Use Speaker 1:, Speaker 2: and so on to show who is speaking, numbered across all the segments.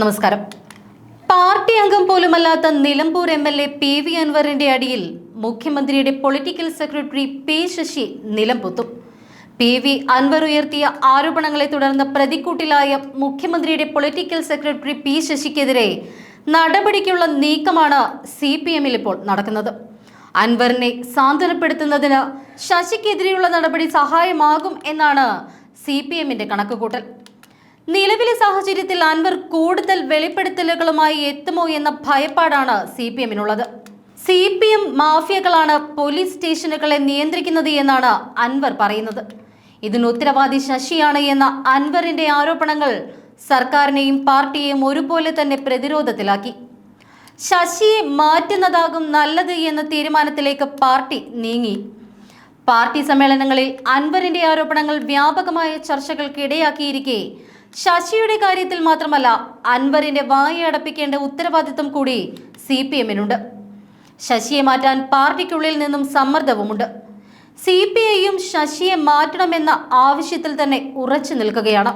Speaker 1: നമസ്കാരം. പാർട്ടി അംഗം പോലുമല്ലാത്ത Nilambur M L A P V അൻവറിന്റെ അടിയിൽ മുഖ്യമന്ത്രിയുടെ പൊളിറ്റിക്കൽ സെക്രട്ടറി പി ശശി നിലംപൊത്തും. പി വി അൻവർ ഉയർത്തിയ ആരോപണങ്ങളെ തുടർന്ന് പ്രതിക്കൂട്ടിലായ മുഖ്യമന്ത്രിയുടെ പൊളിറ്റിക്കൽ സെക്രട്ടറി പി ശശിക്കെതിരെ നടപടിക്കുള്ള നീക്കമാണ് സി പി എമ്മിൽ ഇപ്പോൾ നടക്കുന്നത്. അൻവറിനെ സാന്ത്വനപ്പെടുത്തുന്നതിന് ശശിക്കെതിരെയുള്ള നടപടി സഹായമാകും എന്നാണ് സി പി എമ്മിന്റെ കണക്കുകൂട്ടൽ. നിലവിലെ സാഹചര്യത്തിൽ അൻവർ കൂടുതൽ വെളിപ്പെടുത്തലുകളുമായി എത്തുമോ എന്ന ഭയപ്പാടാണ് സി പി എമ്മിനുള്ളത്. സി പി എം മാഫിയകളാണ് പോലീസ് സ്റ്റേഷനുകളെ നിയന്ത്രിക്കുന്നത് എന്നാണ് അൻവർ പറയുന്നത്. ഇതിന് ഉത്തരവാദി ശശിയാണ് എന്ന അൻവറിന്റെ ആരോപണങ്ങൾ സർക്കാരിനെയും പാർട്ടിയെയും ഒരുപോലെ തന്നെ പ്രതിരോധത്തിലാക്കി. ശശിയെ മാറ്റുന്നതാകും നല്ലത് എന്ന തീരുമാനത്തിലേക്ക് പാർട്ടി നീങ്ങി. പാർട്ടി സമ്മേളനങ്ങളിൽ അൻവറിന്റെ ആരോപണങ്ങൾ വ്യാപകമായ ചർച്ചകൾക്ക് ഇടയാക്കിയിരിക്കെ ശശിയുടെ കാര്യത്തിൽ മാത്രമല്ല അൻവറിന്റെ വായി അടപ്പിക്കേണ്ട ഉത്തരവാദിത്വം കൂടി സി പി എമ്മിനുണ്ട്. ശശിയെ മാറ്റാൻ പാർട്ടിക്കുള്ളിൽ നിന്നും സമ്മർദ്ദവുമുണ്ട്. സി പി ഐയും ശശിയെ മാറ്റണമെന്ന ആവശ്യത്തിൽ തന്നെ ഉറച്ചു നിൽക്കുകയാണ്.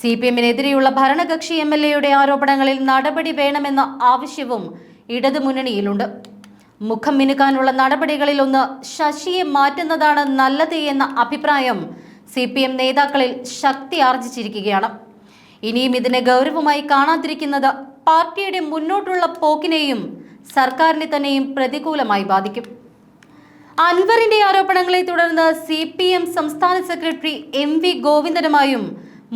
Speaker 1: സി പി എമ്മിനെതിരെയുള്ള ഭരണകക്ഷി എം എൽ എയുടെ ആരോപണങ്ങളിൽ നടപടി വേണമെന്ന ആവശ്യവും ഇടതുമുന്നണിയിലുണ്ട്. മുഖം മിനുക്കാനുള്ള നടപടികളിൽ ഒന്ന് ശശിയെ മാറ്റുന്നതാണ് നല്ലത് എന്ന അഭിപ്രായം സി പി എം നേതാക്കളിൽ ശക്തി ആർജിച്ചിരിക്കുകയാണ്. ഇനിയും ഇതിനെ ഗൗരവമായി കാണാതിരിക്കുന്നത് പാർട്ടിയുടെ മുന്നോട്ടുള്ള പോക്കിനെയും സർക്കാരിനെ തന്നെയും പ്രതികൂലമായി ബാധിക്കും. അൻവറിന്റെ ആരോപണങ്ങളെ തുടർന്ന് സി പി എം സംസ്ഥാന സെക്രട്ടറി എം വി ഗോവിന്ദനുമായും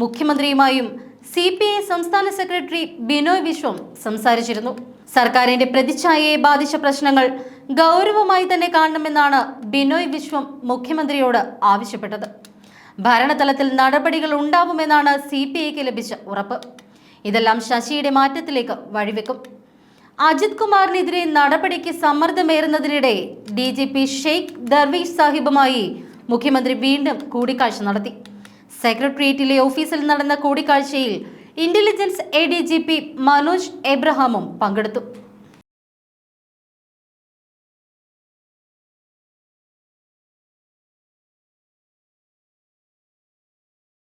Speaker 1: മുഖ്യമന്ത്രിയുമായും സി പി ഐ സംസ്ഥാന സെക്രട്ടറി ബിനോയ് വിശ്വം സംസാരിച്ചിരുന്നു. സർക്കാരിന്റെ പ്രതിച്ഛായയെ ബാധിച്ച പ്രശ്നങ്ങൾ ഗൗരവമായി തന്നെ കാണണമെന്നാണ് ബിനോയ് വിശ്വം മുഖ്യമന്ത്രിയോട് ആവശ്യപ്പെട്ടത്. ഭരണതലത്തിൽ നടപടികൾ ഉണ്ടാവുമെന്നാണ് സി പി ഐക്ക് ലഭിച്ച ഉറപ്പ്. ഇതെല്ലാം ശശിയുടെ മാറ്റത്തിലേക്ക് വഴിവെക്കും. അജിത് കുമാറിനെതിരെ നടപടിക്ക് സമ്മർദ്ദമേറുന്നതിനിടെ D G P Sheikh Darvesh സാഹിബുമായി മുഖ്യമന്ത്രി വീണ്ടും കൂടിക്കാഴ്ച നടത്തി. സെക്രട്ടേറിയറ്റിലെ ഓഫീസിൽ നടന്ന കൂടിക്കാഴ്ചയിൽ intelligence A D G P Manoj എബ്രഹാമും പങ്കെടുത്തു.